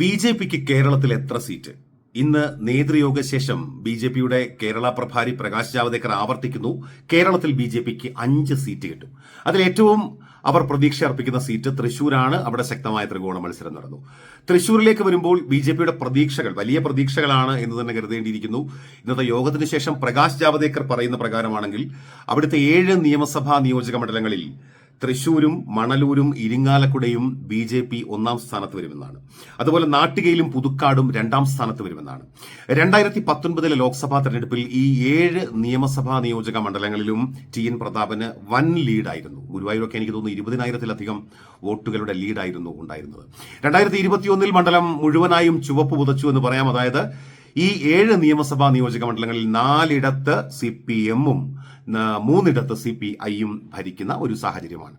B J പിക്ക് കേരളത്തിൽ എത്ര seat? ഇന്ന് നേതൃയോഗ ശേഷം ബി ജെ പിയുടെ കേരള പ്രഭാരി പ്രകാശ് ജാവദേക്കർ ആവർത്തിക്കുന്നു. കേരളത്തിൽ ബി ജെ പിക്ക് അഞ്ച് സീറ്റ് കിട്ടും. അതിൽ ഏറ്റവും അവർ പ്രതീക്ഷ അർപ്പിക്കുന്ന സീറ്റ് തൃശൂരാണ്. അവിടെ ശക്തമായ ത്രികോണ മത്സരം നടന്നു. തൃശൂരിലേക്ക് വരുമ്പോൾ ബി ജെ പിയുടെ പ്രതീക്ഷകൾ വലിയ പ്രതീക്ഷകളാണ് എന്ന് തന്നെ കരുതേണ്ടിയിരിക്കുന്നു. ഇന്നത്തെ യോഗത്തിന് ശേഷം പ്രകാശ് ജാവദേക്കർ പറയുന്ന പ്രകാരമാണെങ്കിൽ അവിടുത്തെ ഏഴ് നിയമസഭാ നിയോജക മണ്ഡലങ്ങളിൽ തൃശൂരും മണലൂരും ഇരിങ്ങാലക്കുടയും ബി ജെ പി ഒന്നാം സ്ഥാനത്ത് വരുമെന്നാണ്. അതുപോലെ നാട്ടികയിലും പുതുക്കാടും രണ്ടാം സ്ഥാനത്ത് വരുമെന്നാണ്. രണ്ടായിരത്തി പത്തൊൻപതിലെ ലോക്സഭാ തെരഞ്ഞെടുപ്പിൽ ഈ ഏഴ് നിയമസഭാ നിയോജക മണ്ഡലങ്ങളിലും ടി എൻ പ്രതാപന് വൻ ലീഡായിരുന്നു. ഗുരുവായൂരൊക്കെ എനിക്ക് തോന്നുന്നു ഇരുപതിനായിരത്തിലധികം വോട്ടുകളുടെ ലീഡായിരുന്നു ഉണ്ടായിരുന്നത്. രണ്ടായിരത്തി ഇരുപത്തിയൊന്നിൽ മണ്ഡലം മുഴുവനായും ചുവപ്പ് പുതച്ചു എന്ന് പറയാം. അതായത് ഈ ഏഴ് നിയമസഭാ നിയോജക മണ്ഡലങ്ങളിൽ നാലിടത്ത് സി പി എമ്മും മൂന്നിടത്ത് സി പി ഐയും ഭരിക്കുന്ന ഒരു സാഹചര്യമാണ്.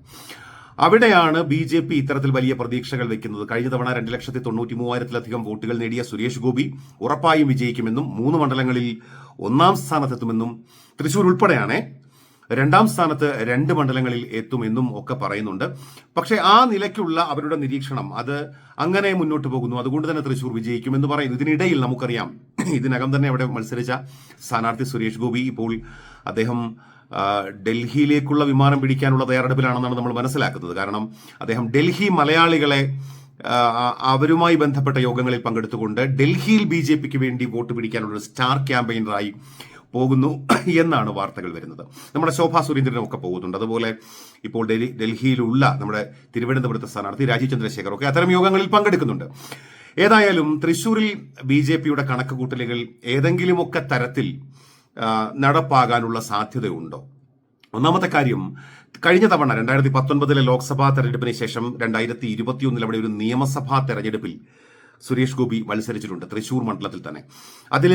അവിടെയാണ് ബി ജെ പി ഇത്തരത്തിൽ വലിയ പ്രതീക്ഷകൾ വെക്കുന്നത്. കഴിഞ്ഞ തവണ രണ്ട് ലക്ഷത്തി തൊണ്ണൂറ്റി മൂവായിരത്തിലധികം വോട്ടുകൾ നേടിയ സുരേഷ് ഗോപി ഉറപ്പായും വിജയിക്കുമെന്നും മൂന്ന് മണ്ഡലങ്ങളിൽ ഒന്നാം സ്ഥാനത്തെത്തുമെന്നും തൃശൂർ ഉൾപ്പെടെയാണ് രണ്ടാം സ്ഥാനത്ത് രണ്ട് മണ്ഡലങ്ങളിൽ എത്തുമെന്നും ഒക്കെ പറയുന്നുണ്ട്. പക്ഷേ ആ നിലയ്ക്കുള്ള അവരുടെ നിരീക്ഷണം അത് അങ്ങനെ മുന്നോട്ട് പോകുന്നു. അതുകൊണ്ട് തന്നെ തൃശൂർ വിജയിക്കുമെന്ന് പറയുന്നു. ഇതിനിടയിൽ നമുക്കറിയാം ഇതിനകം തന്നെ അവിടെ മത്സരിച്ച സ്ഥാനാർത്ഥി സുരേഷ് ഗോപി ഇപ്പോൾ അദ്ദേഹം ഡൽഹിയിലേക്കുള്ള വിമാനം പിടിക്കാനുള്ള തയ്യാറെടുപ്പിലാണെന്നാണ് നമ്മൾ മനസ്സിലാക്കുന്നത്. കാരണം അദ്ദേഹം ഡൽഹി മലയാളികളെ അവരുമായി ബന്ധപ്പെട്ട യോഗങ്ങളിൽ പങ്കെടുത്തുകൊണ്ട് ഡൽഹിയിൽ ബി ജെ പിക്ക് വേണ്ടി വോട്ട് പിടിക്കാനുള്ള സ്റ്റാർ ക്യാമ്പയിനറായി പോകുന്നു എന്നാണ് വാർത്തകൾ വരുന്നത്. നമ്മുടെ ശോഭാ സുരേന്ദ്രനും ഒക്കെ പോകുന്നുണ്ട്. അതുപോലെ ഇപ്പോൾ ഡൽഹി ഡൽഹിയിലുള്ള നമ്മുടെ തിരുവനന്തപുരത്തെ സ്ഥാനാർത്ഥി രാജീവ് ചന്ദ്രശേഖർ ഒക്കെ അത്തരം യോഗങ്ങളിൽ പങ്കെടുക്കുന്നുണ്ട്. ഏതായാലും തൃശൂരിൽ ബി ജെ പിയുടെ കണക്കുകൂട്ടലുകൾ ഏതെങ്കിലുമൊക്കെ തരത്തിൽ നടപ്പാകാനുള്ള സാധ്യതയുണ്ടോ? ഒന്നാമത്തെ കാര്യം കഴിഞ്ഞ തവണ രണ്ടായിരത്തി പത്തൊൻപതിലെ ലോക്സഭാ തെരഞ്ഞെടുപ്പിന് ശേഷം രണ്ടായിരത്തി ഇരുപത്തിയൊന്നിൽ അവിടെ ഒരു നിയമസഭാ തെരഞ്ഞെടുപ്പിൽ സുരേഷ് ഗോപി മത്സരിച്ചിട്ടുണ്ട് തൃശൂർ മണ്ഡലത്തിൽ തന്നെ. അതിൽ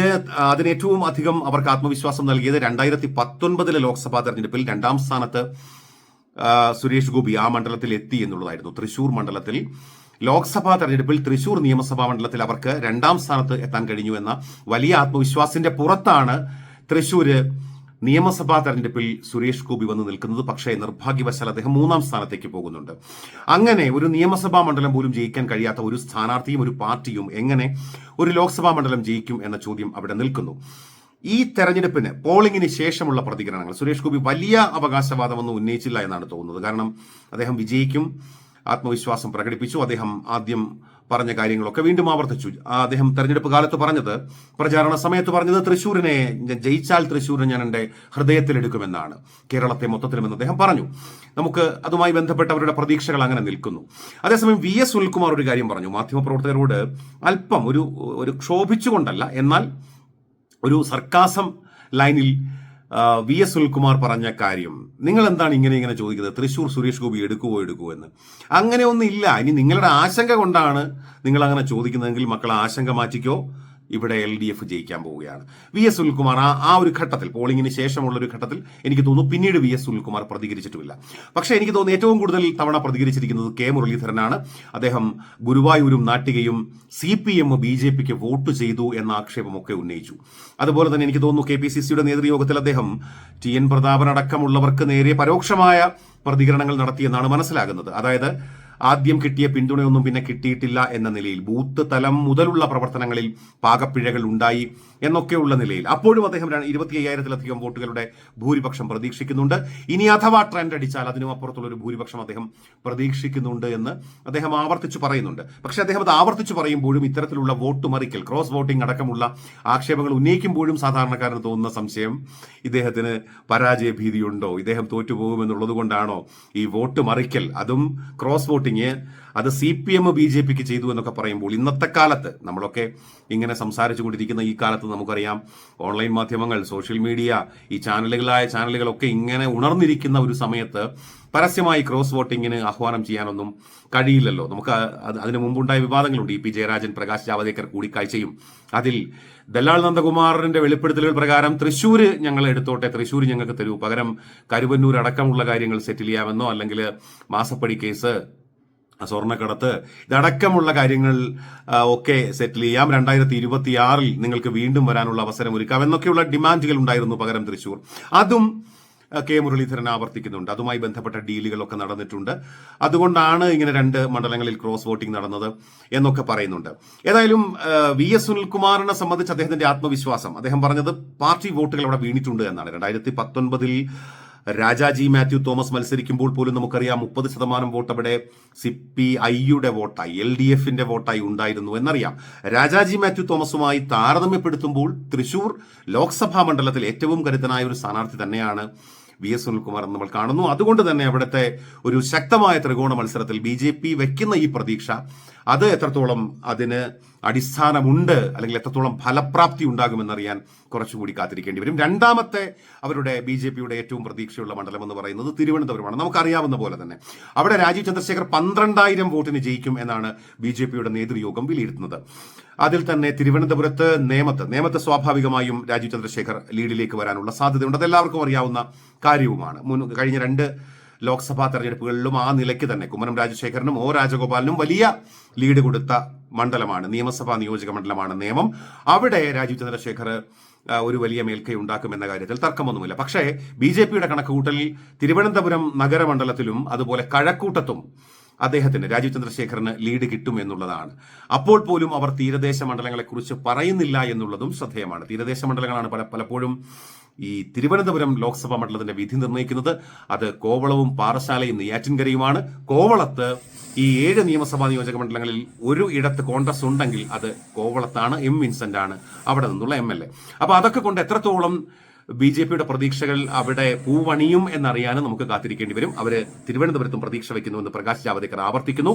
അതിന് ഏറ്റവും അധികം അവർക്ക് ആത്മവിശ്വാസം നൽകിയത് രണ്ടായിരത്തി പത്തൊൻപതിലെ ലോക്സഭാ തെരഞ്ഞെടുപ്പിൽ രണ്ടാം സ്ഥാനത്ത് സുരേഷ് ഗോപി ആ മണ്ഡലത്തിൽ എത്തി എന്നുള്ളതായിരുന്നു. തൃശൂർ മണ്ഡലത്തിൽ ലോക്സഭാ തെരഞ്ഞെടുപ്പിൽ തൃശൂർ നിയമസഭാ മണ്ഡലത്തിൽ അവർക്ക് രണ്ടാം സ്ഥാനത്ത് എത്താൻ കഴിഞ്ഞു എന്ന വലിയ ആത്മവിശ്വാസത്തിന്റെ പുറത്താണ് തൃശൂര് നിയമസഭാ തെരഞ്ഞെടുപ്പിൽ സുരേഷ് ഗോപി വന്ന് നിൽക്കുന്നത് പക്ഷേ നിർഭാഗ്യവശാൽ അദ്ദേഹം മൂന്നാം സ്ഥാനത്തേക്ക് പോകുന്നുണ്ട്. അങ്ങനെ ഒരു നിയമസഭാ മണ്ഡലം പോലും ജയിക്കാൻ കഴിയാത്ത ഒരു സ്ഥാനാർത്ഥിയും ഒരു പാർട്ടിയും എങ്ങനെ ഒരു ലോക്സഭാ മണ്ഡലം ജയിക്കും എന്ന ചോദ്യം അവിടെ നിൽക്കുന്നു. ഈ തെരഞ്ഞെടുപ്പിന് പോളിംഗിന് ശേഷമുള്ള പ്രതികരണങ്ങൾ. സുരേഷ് ഗോപി വലിയ അവകാശവാദമൊന്നും ഉന്നയിച്ചില്ല എന്നാണ് തോന്നുന്നത്. കാരണം അദ്ദേഹം വിജയിക്കും ആത്മവിശ്വാസം പ്രകടിപ്പിച്ചു. അദ്ദേഹം ആദ്യം പറഞ്ഞ കാര്യങ്ങളൊക്കെ വീണ്ടും ആവർത്തിച്ചു. അദ്ദേഹം തെരഞ്ഞെടുപ്പ് കാലത്ത് പറഞ്ഞത് പ്രചാരണ സമയത്ത് പറഞ്ഞത് തൃശ്ശൂരിനെ ജയിച്ചാൽ തൃശ്ശൂരിനെ ഞാൻ എന്റെ ഹൃദയത്തിലെടുക്കുമെന്നാണ് കേരളത്തെ മൊത്തത്തിലുമെന്ന് അദ്ദേഹം പറഞ്ഞു. നമുക്ക് അതുമായി ബന്ധപ്പെട്ടവരുടെ പ്രതീക്ഷകൾ അങ്ങനെ നിൽക്കുന്നു. അതേസമയം വി എസ് സുനിൽകുമാർ ഒരു കാര്യം പറഞ്ഞു. മാധ്യമപ്രവർത്തകരോട് അല്പം ഒരു ഒരു ക്ഷോഭിച്ചുകൊണ്ടല്ല എന്നാൽ ഒരു സർക്കാസം ലൈനിൽ വി എസ് സുനിൽകുമാർ പറഞ്ഞ കാര്യം. നിങ്ങൾ എന്താണ് ഇങ്ങനെ ഇങ്ങനെ ചോദിക്കുന്നത്? തൃശൂർ സുരേഷ് ഗോപി എടുക്കുവോ എടുക്കുവോ എന്ന്. അങ്ങനെ ഒന്നും ഇല്ല. ഇനി നിങ്ങളുടെ ആശങ്ക കൊണ്ടാണ് നിങ്ങൾ അങ്ങനെ ചോദിക്കുന്നതെങ്കിൽ മക്കളെ ആശങ്ക മാറ്റിക്കോ. ഇവിടെ എൽ ഡി എഫ് ജയിക്കാൻ പോവുകയാണ്. വി എസ് സുനിൽകുമാർ ആ ആ ഒരു ഘട്ടത്തിൽ പോളിംഗിന് ശേഷമുള്ള ഒരു ഘട്ടത്തിൽ എനിക്ക് തോന്നുന്നു പിന്നീട് വി എസ് സുനിൽകുമാർ പ്രതികരിച്ചിട്ടുമില്ല. പക്ഷേ എനിക്ക് തോന്നുന്നു ഏറ്റവും കൂടുതൽ തവണ പ്രതികരിച്ചിരിക്കുന്നത് കെ മുരളീധരനാണ്. അദ്ദേഹം ഗുരുവായൂരും നാട്ടികയും C P M B J പിക്ക് വോട്ട് ചെയ്തു എന്ന ആക്ഷേപമൊക്കെ ഉന്നയിച്ചു. അതുപോലെ തന്നെ എനിക്ക് തോന്നുന്നു കെ പി സി സിയുടെ നേതൃയോഗത്തിൽ അദ്ദേഹം ടി എൻ പ്രതാപൻ അടക്കമുള്ളവർക്ക് നേരെ പരോക്ഷമായ പ്രതികരണങ്ങൾ നടത്തിയെന്നാണ് മനസ്സിലാകുന്നത്. അതായത് ആദ്യം കിട്ടിയ പിന്തുണയൊന്നും പിന്നെ കിട്ടിയിട്ടില്ല എന്ന നിലയിൽ ബൂത്ത് തലം മുതലുള്ള പ്രവർത്തനങ്ങളിൽ പാകപ്പിഴകൾ ഉണ്ടായി എന്നൊക്കെയുള്ള നിലയിൽ. അപ്പോഴും അദ്ദേഹം ഇരുപത്തി അയ്യായിരത്തിലധികം വോട്ടുകളുടെ ഭൂരിപക്ഷം പ്രതീക്ഷിക്കുന്നുണ്ട്. ഇനി അഥവാ ട്രെൻഡ് അടിച്ചാൽ അതിനും അപ്പുറത്തുള്ള ഒരു ഭൂരിപക്ഷം അദ്ദേഹം പ്രതീക്ഷിക്കുന്നുണ്ട് എന്ന് അദ്ദേഹം ആവർത്തിച്ചു പറയുന്നുണ്ട്. പക്ഷേ അദ്ദേഹം അത് ആവർത്തിച്ചു പറയുമ്പോഴും ഇത്തരത്തിലുള്ള വോട്ട് മറിക്കൽ ക്രോസ് വോട്ടിംഗ് അടക്കമുള്ള ആക്ഷേപങ്ങൾ ഉന്നയിക്കുമ്പോഴും സാധാരണക്കാരന് തോന്നുന്ന സംശയം ഇദ്ദേഹത്തിന് പരാജയ ഭീതിയുണ്ടോ ഇദ്ദേഹം തോറ്റുപോകുമെന്നുള്ളത് കൊണ്ടാണോ ഈ വോട്ട് മറിക്കൽ? അതും ക്രോസ് വോട്ടിംഗ് വോട്ടിങ് അത് C P M B J പിക്ക് ചെയ്തു എന്നൊക്കെ പറയുമ്പോൾ ഇന്നത്തെ കാലത്ത് നമ്മളൊക്കെ ഇങ്ങനെ സംസാരിച്ചു കൊണ്ടിരിക്കുന്ന ഈ കാലത്ത് നമുക്കറിയാം ഓൺലൈൻ മാധ്യമങ്ങൾ സോഷ്യൽ മീഡിയ ഈ ചാനലുകളായ ചാനലുകളൊക്കെ ഇങ്ങനെ ഉണർന്നിരിക്കുന്ന ഒരു സമയത്ത് പരസ്യമായി ക്രോസ് വോട്ടിങ്ങിന് ആഹ്വാനം ചെയ്യാനൊന്നും കഴിയില്ലല്ലോ. നമുക്ക് അതിനു മുമ്പുണ്ടായ വിവാദങ്ങളുണ്ട്. ഇ പി ജയരാജൻ പ്രകാശ് ജാവദേക്കർ കൂടിക്കാഴ്ചയും അതിൽ ദല്ലാൾ നന്ദകുമാറിന്റെ വെളിപ്പെടുത്തലുകൾ പ്രകാരം തൃശ്ശൂർ ഞങ്ങൾ എടുത്തോട്ടെ. തൃശ്ശൂർ ഞങ്ങൾക്ക് തരൂ. പകരം കരുവന്നൂർ അടക്കമുള്ള കാര്യങ്ങൾ സെറ്റിൽ ചെയ്യാമെന്നോ അല്ലെങ്കിൽ മാസപ്പടി കേസ് സ്വർണക്കടത്ത്. ഇതടക്കമുള്ള കാര്യങ്ങൾ ഒക്കെ സെറ്റിൽ ചെയ്യാം. രണ്ടായിരത്തി ഇരുപത്തിയാറിൽ നിങ്ങൾക്ക് വീണ്ടും വരാനുള്ള അവസരം ഒരുക്കാം. എന്നൊക്കെയുള്ള ഡിമാൻഡുകൾ ഉണ്ടായിരുന്നു പകരം തൃശൂർ അതും കെ. മുരളീധരൻ ആവർത്തിക്കുന്നുണ്ട്. അതുമായി ബന്ധപ്പെട്ട ഡീലുകളൊക്കെ നടന്നിട്ടുണ്ട്. അതുകൊണ്ടാണ് ഇങ്ങനെ രണ്ട് മണ്ഡലങ്ങളിൽ ക്രോസ് വോട്ടിംഗ് നടന്നത് എന്നൊക്കെ പറയുന്നുണ്ട്. ഏതായാലും വി. എസ്. സുനിൽകുമാറിനെ സംബന്ധിച്ച് അദ്ദേഹത്തിന്റെ ആത്മവിശ്വാസം. അദ്ദേഹം പറഞ്ഞത് പാർട്ടി വോട്ടുകൾ അവിടെ വീണിട്ടുണ്ട് എന്നാണ്. രണ്ടായിരത്തി പത്തൊൻപതിൽ രാജാജി മാത്യു തോമസ് മത്സരിക്കുമ്പോൾ പോലും നമുക്കറിയാം മുപ്പത് ശതമാനം വോട്ട് അവിടെ സി പി ഐയുടെ വോട്ടായി എൽ ഡി എഫിന്റെ വോട്ടായി ഉണ്ടായിരുന്നു എന്നറിയാം. രാജാജി മാത്യു തോമസുമായി താരതമ്യപ്പെടുത്തുമ്പോൾ തൃശൂർ ലോക്സഭാ മണ്ഡലത്തിൽ ഏറ്റവും കരുത്തനായ ഒരു സ്ഥാനാർത്ഥി തന്നെയാണ് വി എസ് സുനിൽകുമാർ നമ്മൾ കാണുന്നു. അതുകൊണ്ട് തന്നെ അവിടുത്തെ ഒരു ശക്തമായ ത്രികോണ മത്സരത്തിൽ ബി ജെ പി വെക്കുന്ന ഈ പ്രതീക്ഷ അത് എത്രത്തോളം അതിന് അടിസ്ഥാനമുണ്ട് അല്ലെങ്കിൽ എത്രത്തോളം ഫലപ്രാപ്തി ഉണ്ടാകുമെന്നറിയാൻ കുറച്ചുകൂടി കാത്തിരിക്കേണ്ടി വരും. രണ്ടാമത്തെ അവരുടെ ബി ജെ പിയുടെ ഏറ്റവും പ്രതീക്ഷയുള്ള മണ്ഡലം എന്ന് പറയുന്നത് തിരുവനന്തപുരമാണ്. നമുക്കറിയാവുന്ന പോലെ തന്നെ അവിടെ രാജീവ് ചന്ദ്രശേഖർ പന്ത്രണ്ടായിരം വോട്ടിന് ജയിക്കും എന്നാണ് ബി ജെ പിയുടെ നേതൃയോഗം വിലയിരുത്തുന്നത്. അതിൽ തന്നെ തിരുവനന്തപുരത്ത് നേമത്ത് നേമത്ത് സ്വാഭാവികമായും രാജീവ് ചന്ദ്രശേഖർ ലീഡിലേക്ക് വരാനുള്ള സാധ്യതയുണ്ട്. അതെല്ലാവർക്കും അറിയാവുന്ന കാര്യവുമാണ്. മുൻ കഴിഞ്ഞ രണ്ട് ലോക്സഭാ തെരഞ്ഞെടുപ്പുകളിലും ആ നിലയ്ക്ക് തന്നെ കുമ്മനം രാജശേഖരനും ഒ രാജഗോപാലിനും വലിയ ലീഡ് കൊടുത്ത മണ്ഡലമാണ്. നിയമസഭാ നിയോജക മണ്ഡലമാണ് നിയമം. അവിടെ രാജീവ് ചന്ദ്രശേഖർ ഒരു വലിയ മേൽക്കൈ ഉണ്ടാക്കുമെന്ന കാര്യത്തിൽ തർക്കമൊന്നുമില്ല. പക്ഷേ ബി ജെ പിയുടെ കണക്കുകൂട്ടലിൽ തിരുവനന്തപുരം നഗരമണ്ഡലത്തിലും അതുപോലെ കഴക്കൂട്ടത്തും അദ്ദേഹത്തിന് രാജീവ് ചന്ദ്രശേഖറിന് ലീഡ് കിട്ടും എന്നുള്ളതാണ്. അപ്പോൾ പോലും അവർ തീരദേശ മണ്ഡലങ്ങളെക്കുറിച്ച് പറയുന്നില്ല എന്നുള്ളതും ശ്രദ്ധേയമാണ്. തീരദേശ മണ്ഡലങ്ങളാണ് പല പലപ്പോഴും ഈ തിരുവനന്തപുരം ലോക്സഭാ മണ്ഡലത്തിന്റെ വിധി നിർണയിക്കുന്നത്. അത് കോവളവും പാറശാലയും നെയ്യാറ്റിൻകരയുമാണ്. കോവളത്ത് ഈ ഏഴ് നിയമസഭാ നിയോജക മണ്ഡലങ്ങളിൽ ഒരു ഇടത്ത് കോൺഗ്രസ് ഉണ്ടെങ്കിൽ അത് കോവളത്താണ് എം വിൻസെന്റ് ആണ് അവിടെ നിന്നുള്ള എം എൽ എ. അപ്പൊ അതൊക്കെ കൊണ്ട് എത്രത്തോളം ബി ജെ പിയുടെ പ്രതീക്ഷകൾ അവിടെ പൂവണിയും എന്നറിയാനും നമുക്ക് കാത്തിരിക്കേണ്ടി വരും. അവർ തിരുവനന്തപുരത്തും പ്രതീക്ഷ വയ്ക്കുന്നുവെന്ന് പ്രകാശ് ജാവദേക്കർ ആവർത്തിക്കുന്നു.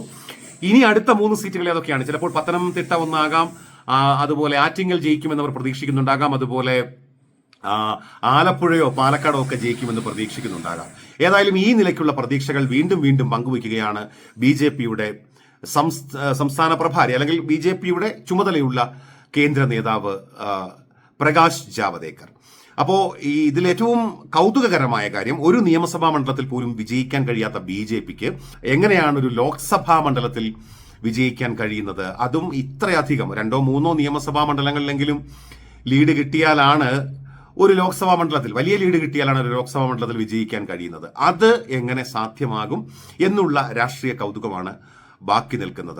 ഇനി അടുത്ത മൂന്ന് സീറ്റുകൾ ഏതൊക്കെയാണ്? ചിലപ്പോൾ പത്തനംതിട്ട ഒന്നാകാം അതുപോലെ ആറ്റിങ്ങൽ ജയിക്കുമെന്നവർ പ്രതീക്ഷിക്കുന്നുണ്ടാകാം. അതുപോലെ ആലപ്പുഴയോ പാലക്കാടോ ഒക്കെ ജയിക്കുമെന്ന് പ്രതീക്ഷിക്കുന്നുണ്ടാകാം. ഏതായാലും ഈ നിലയ്ക്കുള്ള പ്രതീക്ഷകൾ വീണ്ടും വീണ്ടും പങ്കുവയ്ക്കുകയാണ് ബി ജെ പിയുടെ സംസ്ഥാന പ്രഭാരി അല്ലെങ്കിൽ ബി ജെ പിയുടെ ചുമതലയുള്ള കേന്ദ്ര നേതാവ് പ്രകാശ് ജാവദേക്കർ. അപ്പോ ഈ ഇതിൽ ഏറ്റവും കൗതുകകരമായ കാര്യം ഒരു നിയമസഭാ മണ്ഡലത്തിൽ പോലും വിജയിക്കാൻ കഴിയാത്ത ബി ജെ പിക്ക് എങ്ങനെയാണ് ഒരു ലോക്സഭാ മണ്ഡലത്തിൽ വിജയിക്കാൻ കഴിയുന്നത്? അതും ഇത്രയധികം. രണ്ടോ മൂന്നോ നിയമസഭാ മണ്ഡലങ്ങളിലെങ്കിലും ലീഡ് കിട്ടിയാലാണ് ഒരു ലോക്സഭാ മണ്ഡലത്തിൽ വലിയ ലീഡ് കിട്ടിയാലാണ് ഒരു ലോക്സഭാ മണ്ഡലത്തിൽ വിജയിക്കാൻ കഴിയുന്നത്. അത് എങ്ങനെ സാധ്യമാകും എന്നുള്ള രാഷ്ട്രീയ കൗതുകമാണ് ബാക്കി നിൽക്കുന്നത്.